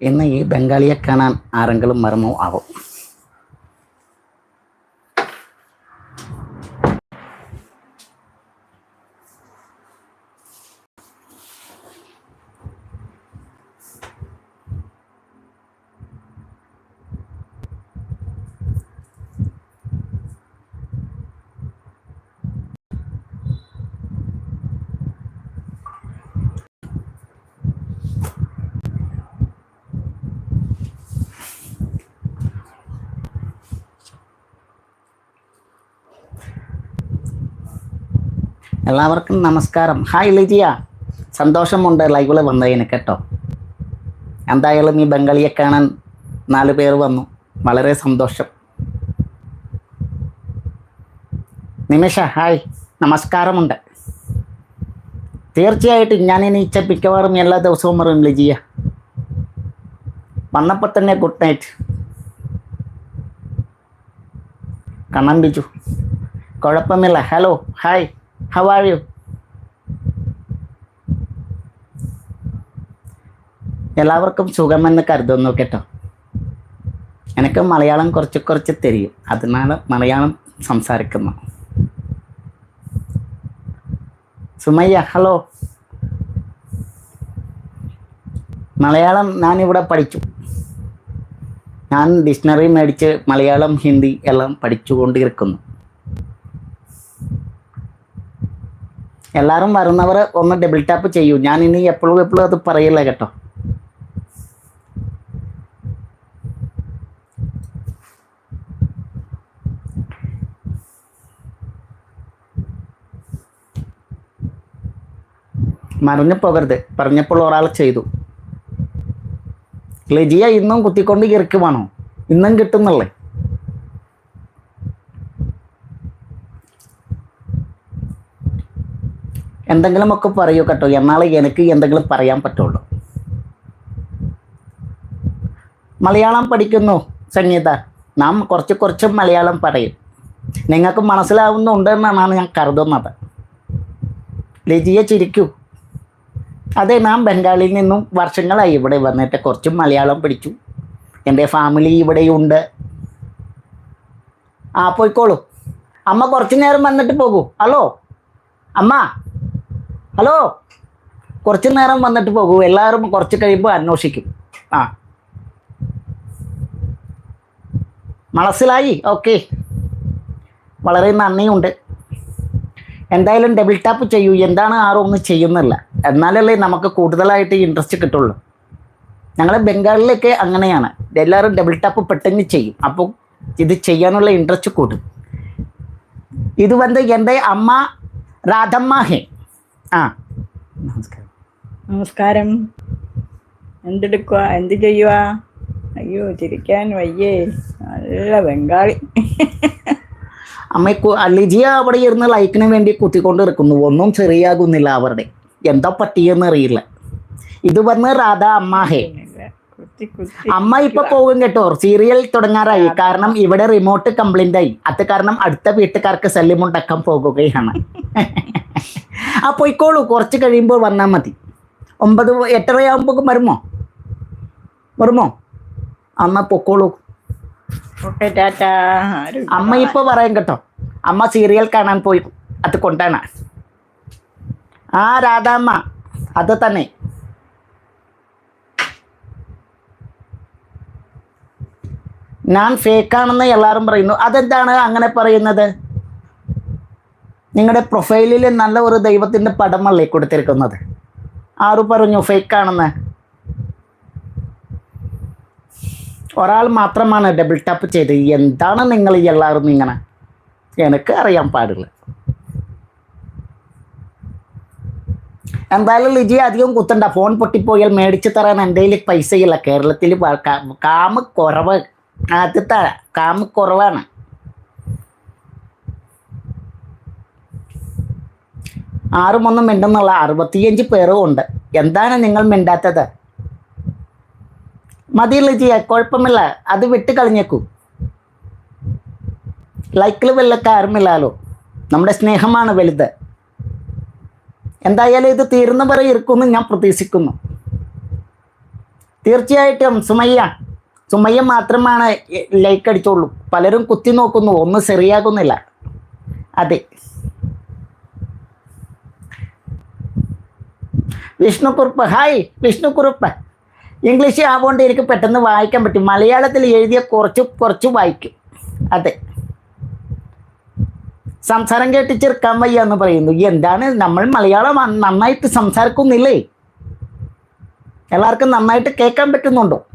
ഇന്ന് ഈ ബംഗാളിയെ കാണാൻ ആരെങ്കിലും മറന്നോ ആവും? എല്ലാവർക്കും നമസ്കാരം. ഹായ് ലിജിയ. സന്തോഷമുണ്ട് ലൈവിൽ വന്നതിന് കേട്ടോ. എന്തായാലും ഈ ബംഗാളിയെ കാണാൻ നാല് പേർ വന്നു. വളരെ സന്തോഷം. നിമിഷ ഹായ്. നമസ്കാരമുണ്ട്. തീർച്ചയായിട്ടും ഞാൻ ഇനി ഇച്ച മിക്കവാറും എല്ലാ ദിവസവും പറയും ലിജിയ. വന്നപ്പോൾ തന്നെ ഗുഡ് നൈറ്റ് കണ്ണം ബിജു. കുഴപ്പമില്ല. Hello hi how are you? എല്ലാവർക്കും സുഖമെന്ന് കരുതുന്നു കേട്ടോ. എനിക്ക് മലയാളം കുറച്ച് കുറച്ച് തെരിയും. അതിനാൽ മലയാളം സംസാരിക്കുന്നു സുമയ്യ ഹലോ മലയാളം ഞാനിവിടെ പഠിച്ചു. ഞാൻ ഡിക്ഷണറി മേടിച്ച് മലയാളം ഹിന്ദി എല്ലാം പഠിച്ചുകൊണ്ടിരിക്കുന്നു. എല്ലാവരും വരുന്നവർ ഒന്ന് ഡബിൾ ടാപ്പ് ചെയ്യൂ. ഞാൻ ഇനി എപ്പോഴും എപ്പോഴും അത് പറയില്ല കേട്ടോ. മറിഞ്ഞു പോകരുത്. പറഞ്ഞപ്പോൾ ഒരാൾ ചെയ്തു. ലജിയ ഇന്നും കുത്തിക്കൊണ്ട് ഇറക്കുവാണോ ഇന്നും കിട്ടുന്നല്ലേ? എന്തെങ്കിലുമൊക്കെ പറയൂ കേട്ടോ. എന്നാൽ എനിക്ക് എന്തെങ്കിലും പറയാൻ പറ്റുള്ളൂ. മലയാളം പഠിക്കുന്നു സംഗീത നാം കുറച്ച് കുറച്ച് മലയാളം പറയും. നിങ്ങൾക്ക് മനസ്സിലാവുന്നുണ്ട് എന്നാണ് ഞാൻ കരുതുന്നത്. ലിജിയെ ചിരിക്കൂ. അതെ നാം ബംഗാളിൽ നിന്നും വർഷങ്ങളായി ഇവിടെ വന്നിട്ട് കുറച്ച് മലയാളം പഠിച്ചു. എന്റെ ഫാമിലി ഇവിടെയുണ്ട്. ആ പോയിക്കോളൂ. അമ്മ കുറച്ച് നേരം വന്നിട്ട് പോകൂ. ഹലോ അമ്മ? ഹലോ? കുറച്ചു നേരം വന്നിട്ട് പോകൂ. എല്ലാവരും കുറച്ച് കഴിയുമ്പോൾ അന്വേഷിക്കും. ആ. മനസ്സിലായി? ഓക്കെ. വളരെ നന്ദിയുണ്ട്. എന്തായാലും ഡബിൾ ടാപ്പ് ചെയ്യൂ. എന്താണ് ആരും ഒന്നും ചെയ്യുന്നില്ല. എന്നാലല്ലേ നമുക്ക് കൂടുതലായിട്ട് ഇൻട്രസ്റ്റ് കിട്ടുള്ളൂ. ഞങ്ങൾ ബംഗാളിലൊക്കെ അങ്ങനെയാണ്. എല്ലാവരും ഡബിൾ ടാപ്പ് പെട്ടെന്ന് ചെയ്യും. അപ്പോൾ ഇത് ചെയ്യാനുള്ള ഇൻട്രസ്റ്റ് കൂടും. ഇത് വന്ന് എന്റെ അമ്മ രാധമ്മ ഹേ. ആ. നമസ്കാരം. നമസ്കാരം. എന്തെടുക്കുക എന്ത് ചെയ്യുക അയ്യോ ചിരിക്കാൻ വയ്യേ. നല്ല ബംഗാളി. അമ്മ അലിജിയ അവിടെ ഇരുന്ന് ലൈക്കിന് വേണ്ടി കുത്തിക്കൊണ്ട് ഇരിക്കുന്നു ഒന്നും ചെറിയാകുന്നില്ല അവരുടെ. എന്താ പറ്റിയെന്ന് അറിയില്ല. ഇത് വന്ന് രാധ അമ്മ ഹേ കുത്തി കുത്തി അമ്മ ഇപ്പൊ പോകും കേട്ടോ. സീരിയൽ തുടങ്ങാറായി. കാരണം ഇവിടെ റിമോട്ട് കംപ്ലൈന്റ് ആയി. അത് കാരണം അടുത്ത വീട്ടുകാർക്ക് ശല്യമുണ്ടാക്കാൻ പോകുകയാണ്. ആ പൊയ്ക്കോളൂ. കുറച്ച് കഴിയുമ്പോൾ വന്നാൽ മതി. ഒമ്പത് എട്ടരയാകുമ്പോൾ വരുമോ? വരുമോ? അമ്മ പൊക്കോളൂ. അമ്മ ഇപ്പൊ പറയാം കേട്ടോ. അമ്മ സീരിയൽ കാണാൻ പോയി. അത് കൊണ്ടാണ്. ആ രാധാമ്മ. അത് തന്നെ. ഞാൻ ഫേക്കാണെന്ന് എല്ലാവരും പറയുന്നു. അതെന്താണ് അങ്ങനെ പറയുന്നത്? നിങ്ങളുടെ പ്രൊഫൈലിൽ നല്ല ഒരു ദൈവത്തിന്റെ പടമല്ലേ കൊടുത്തിരിക്കുന്നത്? ആര് പറഞ്ഞു ഫേക്കാണെന്ന് ഒരാൾ മാത്രമാണ് ഡബിൾ ടാപ്പ് ചെയ്ത്. എന്താണ് നിങ്ങൾ എല്ലാവരും ഇങ്ങനെ? എനിക്ക് അറിയാൻ പാടില്ല. എന്തായാലും ലിജി അധികം കുത്തണ്ട. ഫോൺ പൊട്ടിപ്പോയാൽ മേടിച്ചു തരാൻ എന്റെ പൈസയില്ല. കേരളത്തിൽ കാമ് കുറവ്. അത് കാമ കുറവാണ്. ആറും ഒന്നും മിണ്ടെന്നുള്ള അറുപത്തിയഞ്ച് പേരും ഉണ്ട്. എന്താണ് നിങ്ങൾ മിണ്ടാത്തത്? മതി ലിജിയ കുഴപ്പമില്ല. അത് വിട്ട് കളഞ്ഞേക്കൂ. ലൈക്കിൽ വല്ല കാര്യമില്ലല്ലോ നമ്മുടെ സ്നേഹമാണ് വലുത്. എന്തായാലും ഇത് തീരുന്ന വരെ ഇരിക്കുമെന്ന് ഞാൻ പ്രതീക്ഷിക്കുന്നു. തീർച്ചയായിട്ടും സുമയ്യ. സുമയ്യ മാത്രമാണ് ലൈക്ക് അടിച്ചോളൂ. പലരും കുത്തി നോക്കുന്നു. ഒന്നും ശരിയാകുന്നില്ല. അതെ. വിഷ്ണുക്കുറുപ്പ്. ഹായ് വിഷ്ണുക്കുറുപ്പ്. ഇംഗ്ലീഷ് ആവുകൊണ്ട് എനിക്ക് പെട്ടെന്ന് വായിക്കാൻ പറ്റും. മലയാളത്തിൽ എഴുതിയ കുറച്ച് കുറച്ച് വായിക്കും. അതെ. സംസാരം കേട്ട് ചെറുക്കാൻ വയ്യ എന്ന് പറയുന്നു. എന്താണ്? നമ്മൾ മലയാളം നന്നായിട്ട് സംസാരിക്കുന്നില്ലേ? എല്ലാവർക്കും നന്നായിട്ട് കേൾക്കാൻ പറ്റുന്നുണ്ടോ?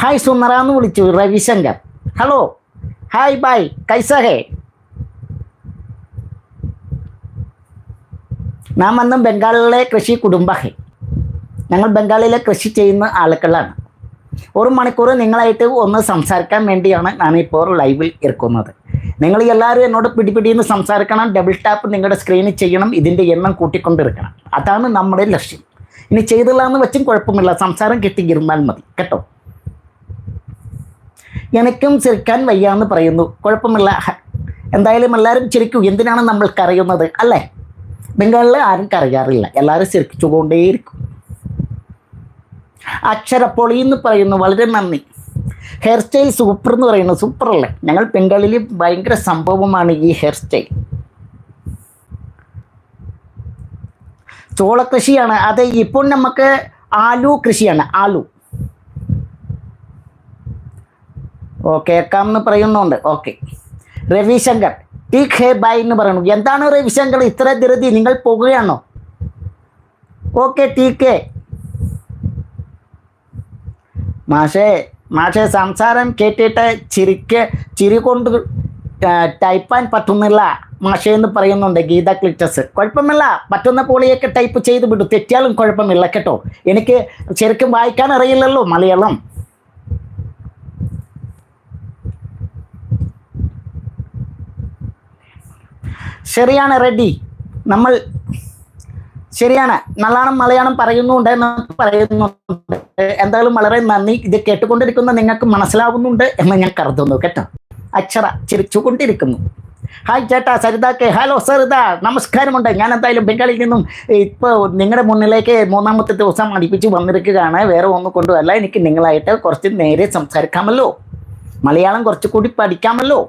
ഹായ് സുന്ദര എന്ന് വിളിച്ചു രവിശങ്കർ ഹലോ ഹായ് ബൈ കൈസഹേ നാം അന്നും ബംഗാളിലെ കൃഷി കുടുംബഹേ ഞങ്ങൾ ബംഗാളിലെ കൃഷി ചെയ്യുന്ന ആളുകളാണ്. ഒരു മണിക്കൂർ നിങ്ങളായിട്ട് ഒന്ന് സംസാരിക്കാൻ വേണ്ടിയാണ് ഞാനിപ്പോൾ ലൈവിൽ ഇരിക്കുന്നത്. നിങ്ങൾ എല്ലാവരും എന്നോട് പിടിപിടിയെന്ന് സംസാരിക്കണം. ഡബിൾ ടാപ്പ് നിങ്ങളുടെ സ്ക്രീനിൽ ചെയ്യണം. ഇതിന്റെ എണ്ണം കൂട്ടിക്കൊണ്ടിരിക്കണം. അതാണ് നമ്മുടെ ലക്ഷ്യം. ഇനി ചെയ്തില്ല എന്ന് വെച്ചും കുഴപ്പമില്ല. സംസാരം കിട്ടിയിരുന്നാൽ മതി. കേട്ടോ? എനിക്കും ചിരിക്കാൻ വയ്യാന്ന് പറയുന്നു. കുഴപ്പമില്ല. എന്തായാലും എല്ലാവരും ചിരിക്കൂ. എന്തിനാണ് നമ്മൾ കരയുന്നത്? അല്ലേ? ബംഗാളിൽ ആരും കരയാറില്ല. എല്ലാവരും ചിരിച്ചുകൊണ്ടേയിരിക്കും. അക്ഷരപ്പൊളി എന്ന് പറയുന്നു. വളരെ നന്ദി. ഹെയർ സ്റ്റൈൽ സൂപ്പർ എന്ന് പറയുന്നു. സൂപ്പർ അല്ലേ? ഞങ്ങൾ ബംഗാളിൽ ഭയങ്കര സംഭവമാണ് ഈ ഹെയർ സ്റ്റൈൽ ചോള കൃഷിയാണ്. അതെ ഇപ്പോൾ നമുക്ക് ആലു കൃഷിയാണ്. ആലു. ഓ കേൾക്കാം എന്ന് പറയുന്നുണ്ട്. ഓക്കെ. രവിശങ്കർ ടി ഹേ ബായ് എന്ന് പറയുന്നു. എന്താണ് രവിശങ്കർ ഇത്ര ധൃതി? നിങ്ങൾ പോകുകയാണോ ഓക്കെ ടി കെ മാഷേ മാഷേ സംസാരം കേട്ടിട്ട് ചിരിക്ക് ചിരി കൊണ്ട് ടൈപ്പാൻ പറ്റുന്നില്ല മാഷേ എന്ന് പറയുന്നുണ്ട് ഗീത ക്ലിറ്റസ്. കുഴപ്പമില്ല. പറ്റുന്ന പോളിയൊക്കെ ടൈപ്പ് ചെയ്ത് വിടും. തെറ്റിയാലും കുഴപ്പമില്ല കേട്ടോ. എനിക്ക് ശരിക്കും വായിക്കാൻ അറിയില്ലല്ലോ മലയാളം. ശരിയാണ് റെഡി നമ്മൾ ശരിയാണ്. നല്ലോണം മലയാളം പറയുന്നുണ്ട് എന്ന് പറയുന്നുണ്ട്. എന്തായാലും വളരെ നന്ദി. ഇത് കേട്ടുകൊണ്ടിരിക്കുന്ന നിങ്ങൾക്ക് മനസ്സിലാവുന്നുണ്ട് എന്ന് ഞാൻ കരുതുന്നു കേട്ടോ. അക്ഷര ചിരിച്ചുകൊണ്ടിരിക്കുന്നു. ഹായ് ചേട്ടാ സരിതാക്കെ. ഹലോ സരിത. നമസ്കാരമുണ്ട്. ഞാൻ എന്തായാലും ബംഗാളിൽ നിന്നും ഇപ്പോൾ നിങ്ങളുടെ മുന്നിലേക്ക് മൂന്നാമത്തെ ദിവസം അടുപ്പിച്ച് വന്നിരിക്കുകയാണ്. വേറെ ഒന്നും കൊണ്ടുമല്ല എനിക്ക് നിങ്ങളായിട്ട് കുറച്ച് നേരെ സംസാരിക്കാമല്ലോ. മലയാളം കുറച്ചുകൂടി പഠിക്കാമല്ലോ.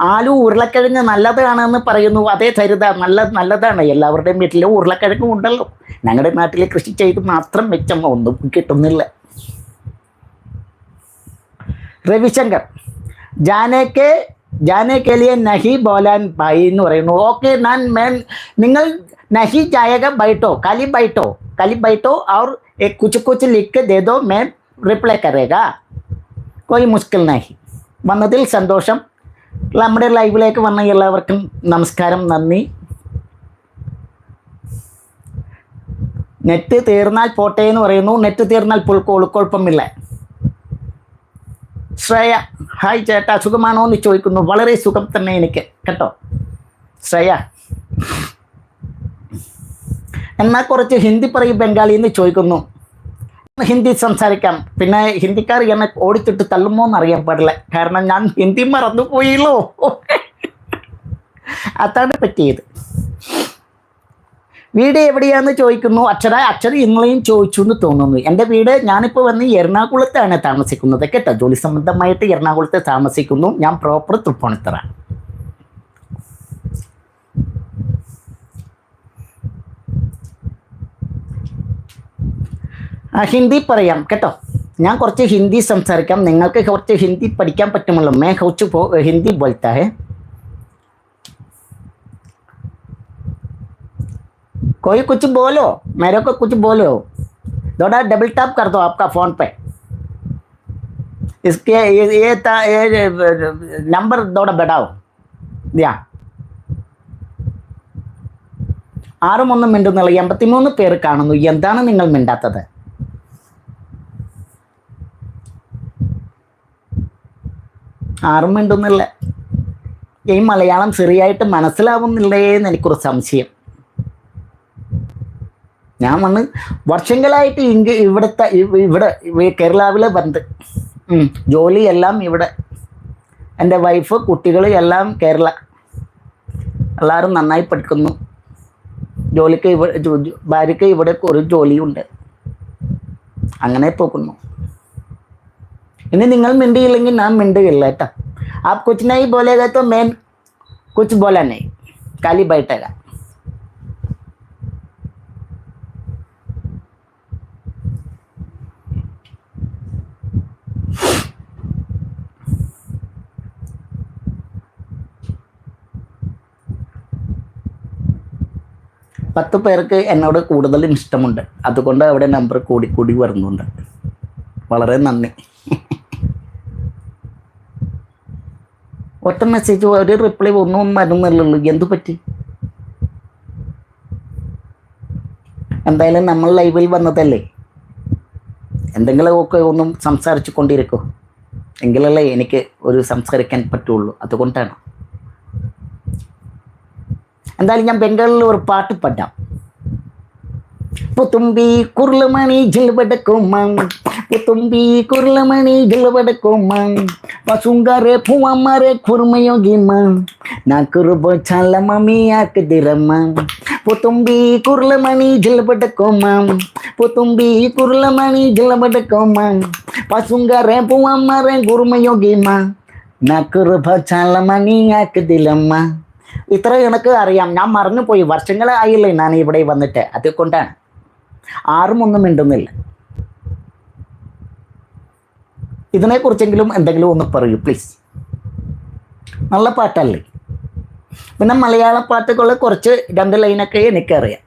ആലു ഉരുളക്കിഴങ്ങ് നല്ലതാണെന്ന് പറയുന്നു. അതേ ചരിത. നല്ല നല്ലതാണ്. എല്ലാവരുടെയും വീട്ടിലും ഉരുളക്കിഴങ്ങും ഉണ്ടല്ലോ. ഞങ്ങളുടെ നാട്ടിൽ കൃഷി ചെയ്ത് മാത്രം മെച്ചം ഒന്നും കിട്ടുന്നില്ല. രവിശങ്കർ ജാനേക്കെ ജാനെ കെലിയ നഹി ബോലാൻ ബൈ എന്ന് പറയുന്നു. ഓക്കെ നാൻ മേൻ നിങ്ങൾ നഹി ജായക ബൈട്ടോ കലി ബൈട്ടോ കലി ബൈട്ടോ our Cooch Cooch LIC ദേദോ man reply കരേഗ. കോയി മുസ്കിൽ നഹി. വന്നതിൽ സന്തോഷം. നമ്മുടെ ലൈവിലേക്ക് വന്ന എല്ലാവർക്കും നമസ്കാരം നന്ദി. നെറ്റ് തീർന്നാൽ പോട്ടെ എന്ന് പറയുന്നു. നെറ്റ് തീർന്നാൽ കുഴപ്പമില്ല. ശ്രേയ ഹായ് ചേട്ടാ സുഖമാണോ എന്ന് ചോദിക്കുന്നു. വളരെ സുഖം തന്നെ എനിക്ക് കേട്ടോ. ശ്രേയ. എന്നാൽ കുറച്ച് ഹിന്ദി പറയും ബംഗാളി എന്ന് ചോദിക്കുന്നു. ഹിന്ദി സംസാരിക്കാം. പിന്നെ ഹിന്ദിക്കാർ എന്നെ ഓടിച്ചിട്ട് തള്ളുമോ എന്ന് അറിയാൻ പാടില്ല. കാരണം ഞാൻ ഹിന്ദി മറന്നു പോയില്ലോ. അതാണ് പറ്റിയത്. വീട് എവിടെയാന്ന് ചോദിക്കുന്നു. അക്ഷര അക്ഷര ഇങ്ങളെയും ചോദിച്ചു എന്ന് തോന്നുന്നു. എന്റെ വീട് ഞാനിപ്പോൾ വന്ന് എറണാകുളത്താണ് താമസിക്കുന്നത്. കേട്ടോ? ജോലി സംബന്ധമായിട്ട് എറണാകുളത്ത് താമസിക്കുന്നു. ഞാൻ പ്രോപ്പർ തൃപ്പൂണിത്തറ. ഹിന്ദി പറയാം കേട്ടോ ഞാൻ കുറച്ച് ഹിന്ദി സംസാരിക്കാം നിങ്ങൾക്ക് കുറച്ച് ഹിന്ദി പഠിക്കാൻ പറ്റുമല്ലോ മേ കുറച്ച് പോ ഹിന്ദി बोलता है कोई कुछ बोलो मेरे को कुछ बोलो थोड़ा डबल टैप कर दो आपका फोन पे इसके ये ये, ता- ये नंबर थोड़ा बढ़ाओ या ആറും ഒന്നും മിണ്ടുന്നില്ല എൺപത്തിമൂന്ന് പേര് കാണുന്നു എന്താണ് നിങ്ങൾ മിണ്ടാത്തത് ആറും മിണ്ടുന്നില്ല. ഈ മലയാളം ശരിയായിട്ട് മനസ്സിലാവുന്നില്ലേ എന്ന് എനിക്കൊരു സംശയം. ഞാൻ വന്ന് വർഷങ്ങളായിട്ട് ഇങ്ക ഇവിടുത്തെ ഇവ- ഇവിടെ ഇവ- കേരളാവിലെ ബന്ധ്. ജോലിയെല്ലാം ഇവിടെ. എന്റെ വൈഫ് കുട്ടികൾ എല്ലാം കേരള. എല്ലാവരും നന്നായി പഠിക്കുന്നു. ജോലിക്ക് ഇവിടെ ഭാര്യയ്ക്ക് ഇവിടെ ഒരു ജോലിയുണ്ട്. അങ്ങനെ പോകുന്നു. ഇനി നിങ്ങൾ മിണ്ടിയില്ലെങ്കിൽ നാം മിണ്ടുകയില്ല കേട്ടോ. ആ കൊച്ചിനായി പോലെ ബോലേഗ മേൻ. കൊച്ചു പോലെ നൈ കാലി ബൈട്ടേഗ പത്ത് പേർക്ക് എന്നോട് കൂടുതൽ ഇഷ്ടമുണ്ട്. അതുകൊണ്ട് അവിടെ നമ്പർ കൂടി കൂടി വരുന്നുണ്ട്. വളരെ നന്ദി. ഒറ്റ മെസ്സേജ് ഒരു റിപ്ലൈ ഒന്നും വരുന്നില്ലല്ലോ എന്തു പറ്റി? എന്തായാലും നമ്മൾ ലൈവിൽ വന്നതല്ലേ? എന്തെങ്കിലും ഒക്കെ ഒന്നും സംസാരിച്ചു കൊണ്ടിരിക്കൂ. എങ്കിലല്ലേ എനിക്ക് ഒരു സംസാരിക്കാൻ പറ്റുള്ളൂ. അതുകൊണ്ടാണ്. എന്തായാലും ഞാൻ ബംഗാളിൽ ഒരു പാട്ട് പാടാം. പുത്തുമ്പി കുർലമണി ജിൽബടക്കുമ്മ പുത്തുമ്പി കുർലമണി ജിൽബടക്കുമ്മ പസുങ്കാരെ പൂവമ്മരെ കുർമയോഗിമ്മ നാക്കുറുബോ ചാല മമ്മി ആക്കുതിരമ്മ പുത്തുമ്പി കുർലമണി ജിൽബടക്കുമ്മ പുത്തുമ്പി കുർലമണി ജിൽബടക്കുമ്മ പസുങ്കാരെ പൂവമ്മരെ കുർമയോഗിമ്മ നാക്കുറുബോ ചാല മണി ആക്കുതിലമ്മ ഇത്ര എനിക്ക് അറിയാം ഞാൻ മറന്നുപോയി വർഷങ്ങളായില്ലേ ഞാൻ ഇവിടെ വന്നിട്ട് അതുകൊണ്ടാണ് ആരും ഒന്നും മിണ്ടുന്നില്ല. ഇതിനെക്കുറിച്ചെങ്കിലും എന്തെങ്കിലും ഒന്ന് പറയൂ പ്ലീസ് നല്ല പാട്ടല്ലേ? പിന്നെ മലയാള പാട്ടുകൾ കുറച്ച് രണ്ട് ലൈനൊക്കെ എനിക്കറിയാം.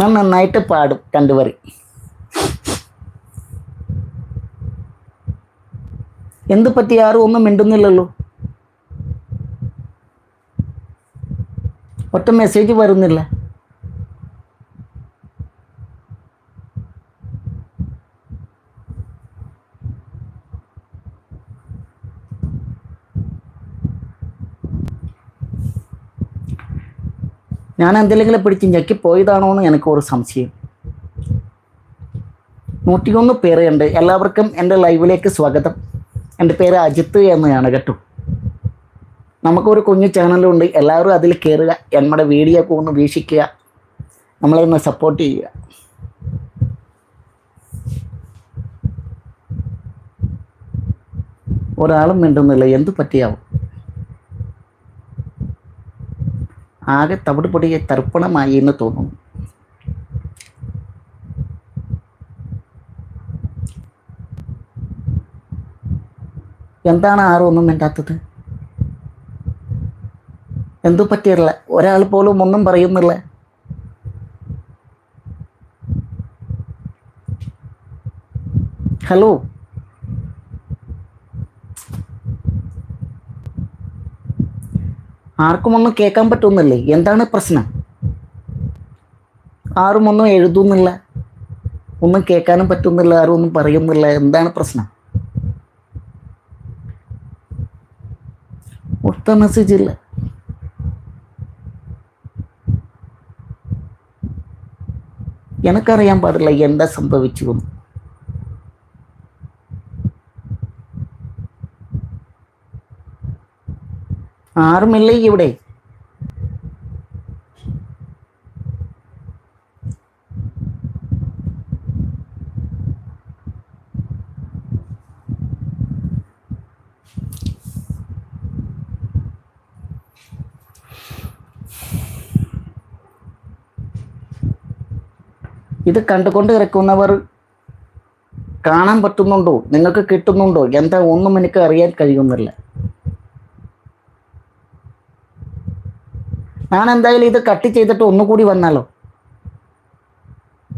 ഞാൻ നന്നായിട്ട് പാടും രണ്ടുപേരി. എന്ത് പറ്റി ആരും ഒന്നും മിണ്ടുന്നില്ലല്ലോ? ഒറ്റ മെസ്സേജ് വരുന്നില്ല. ഞാൻ എന്തെങ്കിലും പിടിച്ച് ഞെക്കി പോയതാണോ എന്ന് എനിക്ക് ഒരു സംശയം. നൂറ്റിയൊന്ന് പേരുണ്ട്. എല്ലാവർക്കും എന്റെ ലൈവിലേക്ക് സ്വാഗതം. എന്റെ പേര് അജിത്ത് എന്നാണ് കേട്ടോ. നമുക്കൊരു കുഞ്ഞു ചാനലുണ്ട് എല്ലാവരും അതിൽ കയറുക നമ്മുടെ വീഡിയോ ഒക്കെ ഒന്ന് വീക്ഷിക്കുക നമ്മളെ ഒന്ന് സപ്പോർട്ട് ചെയ്യുക. ഒരാളും മിണ്ടുന്നില്ല. എന്ത് പറ്റിയാവും? ആകെ തവിട് പൊടിയെ തർപ്പണമായി എന്ന് തോന്നുന്നു. എന്താണ് ആരും ഒന്നും മിണ്ടാത്തത്? എന്തു പറ്റിയുള്ള ഒരാൾ പോലും ഒന്നും പറയുന്നില്ല. ഹലോ? ആർക്കും ഒന്നും കേൾക്കാൻ പറ്റുന്നില്ലേ? എന്താണ് പ്രശ്നം? ആരും ഒന്നും എഴുതുന്നില്ല. ഒന്നും കേൾക്കാനും പറ്റുന്നില്ല. ആരും ഒന്നും പറയുന്നില്ല. എന്താണ് പ്രശ്നം? ഒത്ത മെസ്സേജ് ഇല്ല. എനക്കറിയാൻ പാടില്ല എന്താ സംഭവിച്ചു എന്ന് ആരുമില്ലേ ഇവിടെ? ഇത് കണ്ടുകൊണ്ട് കിടക്കുന്നവർ കാണാൻ പറ്റുന്നുണ്ടോ? നിങ്ങൾക്ക് കിട്ടുന്നുണ്ടോ? എന്താ ഒന്നും എനിക്ക് അറിയാൻ കഴിയുന്നില്ല. ഞാൻ എന്തായാലും ഇത് കട്ട് ചെയ്തിട്ട് ഒന്നുകൂടി വന്നാലോ?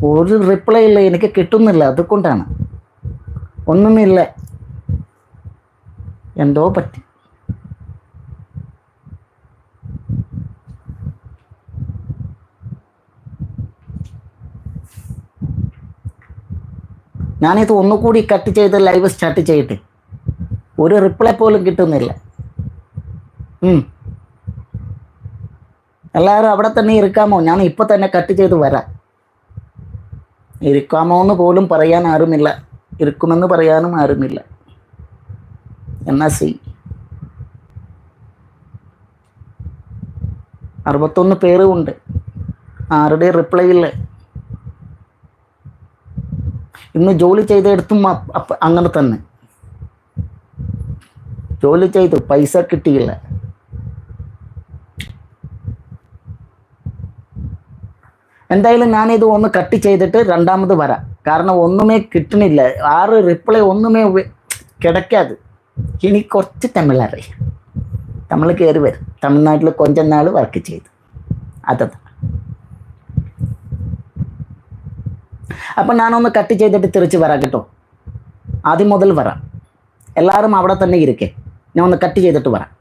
ഒരു റിപ്ലൈ ഇല്ല എനിക്ക് കിട്ടുന്നില്ല. അതുകൊണ്ടാണ്. ഒന്നുമില്ല. എന്തോ പറ്റി. ഞാനിത് ഒന്നുകൂടി കട്ട് ചെയ്ത് ലൈവ് സ്റ്റാർട്ട് ചെയ്യട്ടെ? ഒരു റിപ്ലൈ പോലും കിട്ടുന്നില്ല. എല്ലാവരും അവിടെ തന്നെ ഇരിക്കാമോ? ഞാൻ ഇപ്പൊ തന്നെ കട്ട് ചെയ്ത് വരാം. ഇരിക്കാമോ എന്ന് പോലും പറയാൻ ആരുമില്ല. ഇരിക്കുമെന്ന് പറയാനും ആരുമില്ല. എന്നാ സി. അറുപത്തൊന്ന് പേരും ഉണ്ട് ആരുടെയും റിപ്ലൈ ഇല്ല ഇന്ന് ജോലി ചെയ്തെടുത്തും അങ്ങനെ തന്നെ. ജോലി ചെയ്തു പൈസ കിട്ടിയില്ല. എന്തായാലും ഞാനിത് ഒന്ന് കട്ട് ചെയ്തിട്ട് രണ്ടാമത് വരാം. കാരണം ഒന്നുമേ കിട്ടണില്ല. ആറ് റിപ്ലൈ ഒന്നുമേ കിടക്കാത്. ഇനി കുറച്ച് തമിഴ് അറിയാം തമിഴ് കയറി വരും. തമിഴ്നാട്ടിൽ കൊഞ്ചം വർക്ക് ചെയ്തു. അതാണ് അപ്പം ഞാനൊന്ന് കട്ട് ചെയ്തിട്ട് തിരിച്ച് വരാം കേട്ടോ. ആദ്യം മുതൽ വരാം. എല്ലാവരും അവിടെ തന്നെ ഇരിക്കേ. ഞാൻ ഒന്ന് കട്ട് ചെയ്തിട്ട് വരാം.